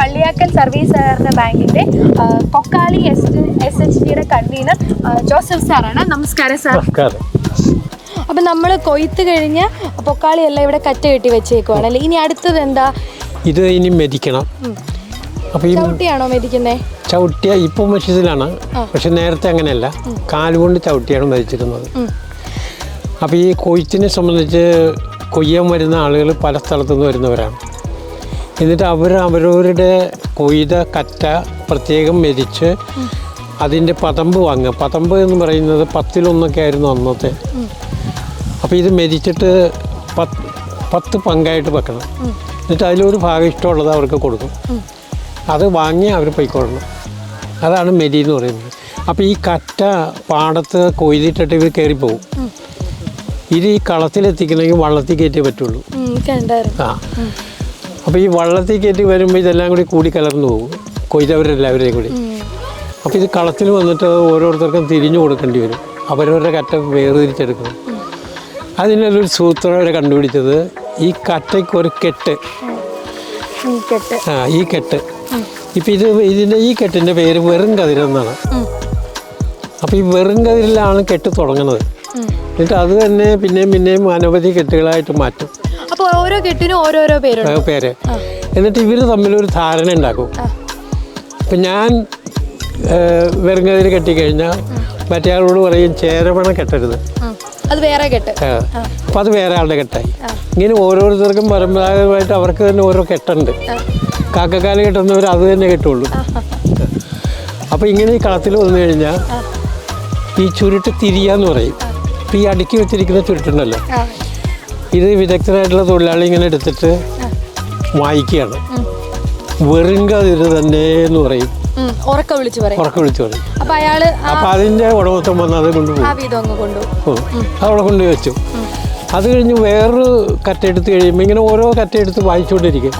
കളിയാക്കൽ service സഹകരണ ബാങ്കിന്റെ Kokkali Kokkali S S H ഡിയുടെ കൺവീനർ ജോസഫ് സാറാണ്. നമസ്കാരം സാർ. നമസ്കാരം. അപ്പം നമ്മൾ കൊയ്ത്ത് കഴിഞ്ഞ് പൊക്കാളി എല്ലാം ഇവിടെ കറ്റ കെട്ടി വെച്ചേക്കുവാണ് അല്ലേ? ഇനി അടുത്തത് എന്താ? ഇത് ഇനി മെതിക്കണം. അപ്പോൾ ഈ ചവിട്ടിയാണോ മെതിക്കുന്നേ? ചവിട്ടിയ ഇപ്പോൾ മെഷീനിലാണ് പക്ഷെ നേരത്തെ അങ്ങനെയല്ല. കാലുകൊണ്ട് ചവിട്ടിയാണ് മരിച്ചിരുന്നത് അപ്പോൾ ഈ കൊയ്ത്തിനെ സംബന്ധിച്ച് കൊയ്യാൻ വരുന്ന ആളുകൾ പല സ്ഥലത്തുനിന്ന് വരുന്നവരാണ്. എന്നിട്ട് അവർ അവരവരുടെ കൊയ്ത കറ്റ പ്രത്യേകം മെതിച്ച് അതിന്റെ പതമ്പ് വാങ്ങുക. പതമ്പ് എന്ന് പറയുന്നത് പത്തിലൊന്നൊക്കെ ആയിരുന്നു അന്നത്തെ. അപ്പോൾ ഇത് മെതിച്ചിട്ട് പത്ത് പത്ത് പങ്കായിട്ട് വെക്കണം. എന്നിട്ട് അതിലൊരു ഭാഗം ഇഷ്ടമുള്ളത് അവർക്ക് കൊടുക്കും. അത് വാങ്ങി അവർ പൊയ്ക്കൊള്ളണം. അതാണ് മെരി എന്ന് പറയുന്നത്. അപ്പോൾ ഈ കറ്റ പാടത്ത് കൊയ്തിട്ടിട്ട് ഇവർ കയറിപ്പോവും. ഇത് ഈ കളത്തിലെത്തിക്കണമെങ്കിൽ വള്ളത്തിൽ കയറ്റേ പറ്റുള്ളൂ. ആ. അപ്പോൾ ഈ വള്ളത്തിൽ കയറ്റി വരുമ്പോൾ ഇതെല്ലാം കൂടി കൂടി കലർന്നു പോകും. കൊയ്തവരെല്ലാവരെയും കൂടി. അപ്പോൾ ഇത് കളത്തിൽ വന്നിട്ട് ഓരോരുത്തർക്കും തിരിഞ്ഞു കൊടുക്കേണ്ടി വരും. അവരവരുടെ കറ്റ വേർതിരിച്ചെടുക്കണം അതിനൊരു സൂത്രം അവരെ കണ്ടുപിടിച്ചത് ഈ കറ്റയ്ക്ക് ഒരു കെട്ട്. കെട്ട്. ആ ഈ കെട്ട്. ഇപ്പം ഇത് ഇതിന്റെ ഈ കെട്ടിന്റെ പേര് വെറും കതിരെന്നാണ് അപ്പോൾ ഈ വെറും കതിരിലാണ് കെട്ട് തുടങ്ങുന്നത്. എന്നിട്ട് അത് തന്നെ പിന്നെയും പിന്നെയും അനവധി കെട്ടുകളായിട്ട് മാറ്റും. ഓരോ കെട്ടിനും ഓരോരോ പേരുണ്ട്. പേര്. എന്നിട്ട് ഇവർ ഒരു ധാരണ ഉണ്ടാക്കും. അപ്പം ഞാൻ വെറുങ്ങതിൽ കെട്ടിക്കഴിഞ്ഞാൽ മറ്റേ ആളോട് പറയും ചേരവണ കെട്ടരുത്. അത് വേറെ കെട്ട്. അപ്പം അത് വേറെ ആളുടെ കെട്ടായി. ഇങ്ങനെ ഓരോരുത്തർക്കും പരമ്പരാഗതമായിട്ട് അവർക്ക് തന്നെ ഓരോ കെട്ടുണ്ട്. കാക്കക്കാൽ കെട്ടുന്നവർ അത് തന്നെ കെട്ടുള്ളൂ. അപ്പോൾ ഇങ്ങനെ ഈ കളത്തിൽ വന്നു കഴിഞ്ഞാൽ ഈ ചുരുട്ട് തിരിയാന്ന് പറയും. ഇപ്പം ഈ അടുക്കി വെച്ചിരിക്കുന്ന ചുരുട്ടുണ്ടല്ലോ. ഇത് വിദഗ്ധരായിട്ടുള്ള തൊഴിലാളി ഇങ്ങനെ എടുത്തിട്ട് വായിക്കുകയാണ്. വെറും കതിര് തന്നെ എന്ന് പറയും. ഉറക്ക വിളിച്ചു പറയും. ഉറക്കെ വിളിച്ചു പറയും. അപ്പൊ അയാൾ അതിന്റെ ഉടമസ്ഥൻ വന്ന് അത് കൊണ്ടുപോകും. അവിടെ കൊണ്ടുപോയി വെച്ചു. അത് കഴിഞ്ഞ് വേറൊരു കറ്റ എടുത്ത് കഴിയുമ്പോൾ ഇങ്ങനെ ഓരോ കറ്റ എടുത്ത് വായിച്ചുകൊണ്ടിരിക്കും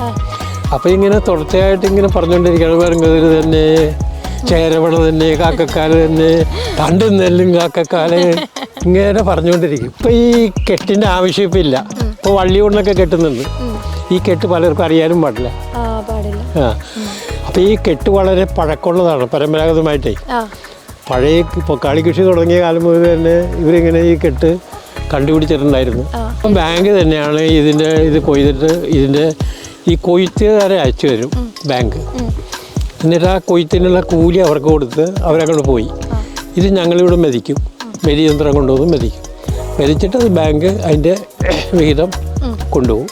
അപ്പോൾ ഇങ്ങനെ തുടർച്ചയായിട്ട് ഇങ്ങനെ പറഞ്ഞുകൊണ്ടിരിക്കുകയാണ് വെറും കതിര് തന്നെ. ചേരവണ തന്നെ കാക്കക്കാൽ തന്നെ. തണ്ടും നെല്ലും കാക്കക്കാൽ ഇങ്ങനെ പറഞ്ഞുകൊണ്ടിരിക്കും. ഇപ്പം ഈ കെട്ടിന്റെ ആവശ്യം ഇപ്പം ഇല്ല. ഇപ്പോൾ വള്ളി കൊണ്ടൊക്കെ കെട്ടുന്നുണ്ട്. ഈ കെട്ട് പലർക്കും അറിയാനും പാടില്ല. ആ ഈ കെട്ട് വളരെ പഴക്കമുള്ളതാണ് പരമ്പരാഗതമായിട്ടേ. പഴയ പൊക്കാളി കാളികൃഷി തുടങ്ങിയ കാലം മുതൽ തന്നെ ഇവരിങ്ങനെ ഈ കെട്ട് കണ്ടുപിടിച്ചിട്ടുണ്ടായിരുന്നു. അപ്പം ബാങ്ക് തന്നെയാണ് ഇതിന്റെ ഇത് കൊയ്തിട്ട് ഇതിന്റെ ഈ കൊയ്ത്തുകാരെ അയച്ചു തരും ബാങ്ക്. എന്നിട്ട് ആ കൊയ്ത്തിനുള്ള കൂലി അവർക്ക് കൊടുത്ത് അവരങ്ങോട്ട് പോയി. ഇത് ഞങ്ങളിവിടെ മെതിക്കും. മെതിയന്ത്രം കൊണ്ടുവന്ന് മെതിക്കും മെതിച്ചിട്ട് അത് ബാങ്ക് അതിന്റെ വിഹിതം കൊണ്ടുപോകും.